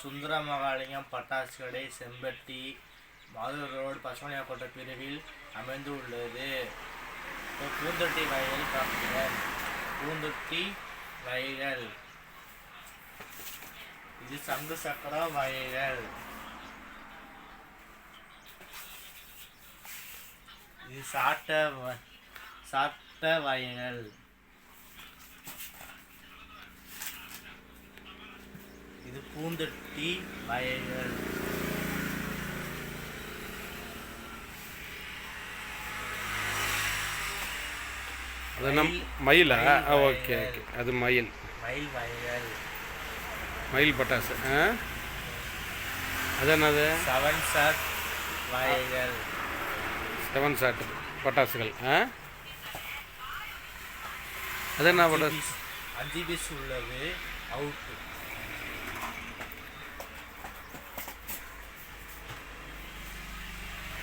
சுந்தர மகாலிங்கம் பட்டாசு கடை செம்பட்டி மாதூர் ரோடு பசுமணியாக்கோட்டை பிரிவில் அமைந்துள்ளது. உள்ளது பூந்தொட்டி வயல் பார்க்கிறேன் பூந்தொட்டி வயல். இது சங்கு சக்கர வயல். இது சாட்ட வ- சாட்ட வயல் இது பூந்தொட்டி வயல்கள் அது நம் மயிலா ஓகே ஓகே. அது மயில். மயில் வயல்கள் மயில் பட்டாசு. ஆ? அது என்னது செவன் சாட் வயல்கள் செவன் சாட் பட்டாசுகள். ஆ? அது என்ன பட்டாசு? அஞ்சு பீஸ் உள்ளது. அவுட்டு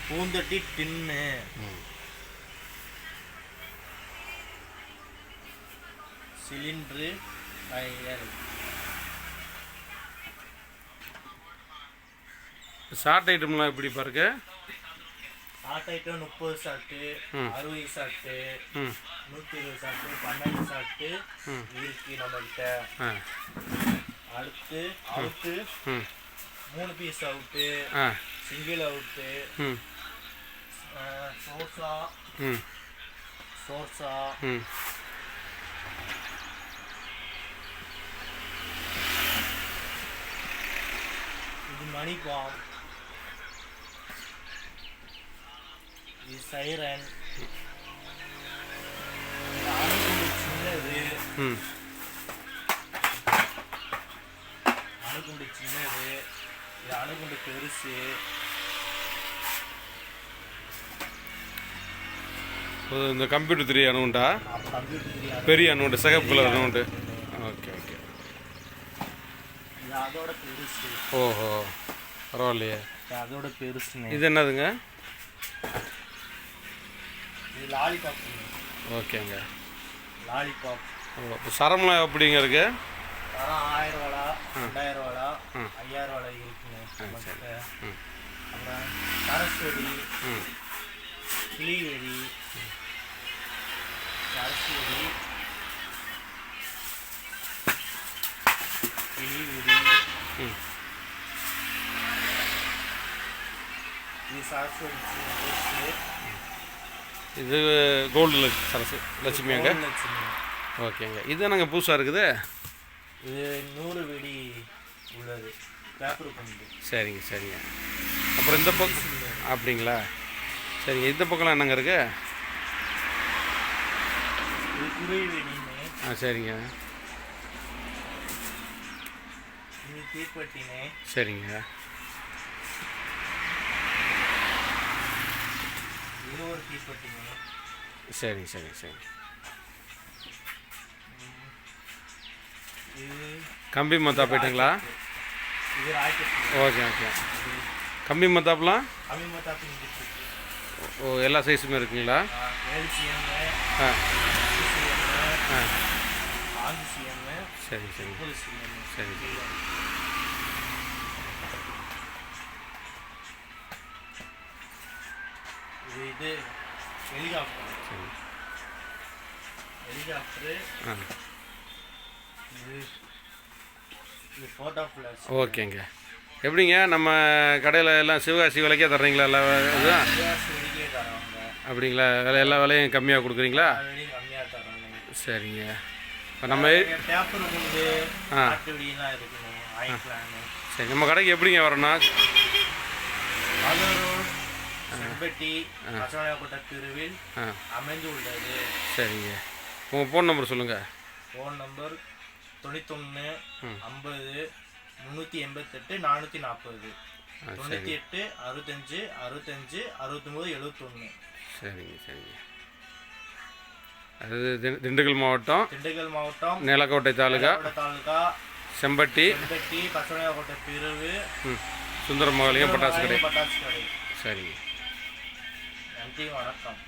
பூந்தொட்டி டின்னு. சிலிண்ட்ரு வயல் ஷார்ட் ஐட்டம்லாம் எப்படி பாருங்க? ஷார்ட் ஐட்டம் முப்பது ஷார்ட்டு. அறுபது ஷார்ட்டு நூற்றி இருபது ஷார்ட்டு பன்னெண்டு ஷார்ட்டு. இருக்கு நம்மகிட்ட அடுத்து அவுட்டு மூணு பீஸ் அவுட்டு சிங்கிள் அவுட்டு சோர்ஸா? ம். சோர்ஸா? ம். இது மணி பாம் இது சைரன் சின்னது. ம். அணுகுண்டு சின்னது. இது அணுகுண்டு பெருசு. இந்த கம்ப்யூட்டர் த்ரீ அணுண்டா பெரிய அணுண்டு சிகப்பு கலர் அணுண்டு ஓகே ஓகே அதோட பெருசு ஓஹோ பரவாயில்லையே. அதோட பெருசு இது என்னதுங்க? இது லாலிபாப் ஓகேங்க லாலிபாப் இப்போ சரம்லாம் எப்படிங்க இருக்கு? சரம் ஆயிரம் ரூபா ரெண்டாயிரம் ரூபாடா ம். ஐயாயிரம் ரூபா இருக்குங்க ம் அப்புறம் சரஸ்வதி கிளிவெடி ம். இது சரஸ்வதி சின்ன பெருசு இது கோல்டு சரசு லட்சுமியாங்க லட்சுமி ஓகேங்க. இது என்னங்க புதுசாக இருக்குது? இது நூறு வெடி உள்ளது. சரிங்க சரிங்க. அப்புறம் இந்த பக்கம் அப்படிங்களா? சரிங்க இந்த பக்கம்லாம் என்னங்க இருக்கு? இது குருவி வெடின்னு ஆ சரிங்க. சரிங்க. சரிங்க சரிங்க இது கம்பி மத்தா போயிட்டுங்களா? Okay okay. கம்பி அமிமத்தாப்பு இங்கிட்டு இருக்கு. ஓ எல்லா சைஸுமே இருக்குங்களா? ஆ. ஆ சரி சரி. சரி சரி. இது ஹெலிகாப்டர் சரி. ஹெலிகாப்டரு ஆ. இது ஃபோட்டோ ஃப்ளாஷ் ஓகேங்க. எப்படிங்க? நம்ம கடையில் எல்லாம் சிவகாசி விலைக்கே தர்றீங்களா? எல்லா இதுதான் அப்படிங்களா? விலை எல்லா விலையும் கம்மியாக கொடுக்குறீங்களா? சரிங்க. இப்போ நம்ம ஆ. சரி நம்ம கடைக்கு எப்படிங்க வரணும் அமைந்து உள்ளது. சரிங்க. உங்கள் ஃபோன் நம்பர் சொல்லுங்கள் ஃபோன் நம்பர் தொண்ணூத்தொன்று. ஐம்பது முந்நூற்றி எண்பத்தெட்டு நானூற்றி நாற்பது தொண்ணூற்றி சரி. எட்டு அறுபத்தஞ்சு அறுபத்தஞ்சு அறுபத்தொம்போது எழுபத்தொன்று சரிங்க சரிங்க. அது திண்டு- திண்டுக்கல் மாவட்டம் திண்டுக்கல் மாவட்டம் நிலக்கோட்டை தாலுகா கோட்டை தாலுகா செம்பட்டி செம்பட்டி பசவளையாப்பட்ட பிரிவு ம் சுந்தரமங்கலியம் பட்டாசு கடை. பட்டாசு கடை. சரிங்க. நன்றி வணக்கம்.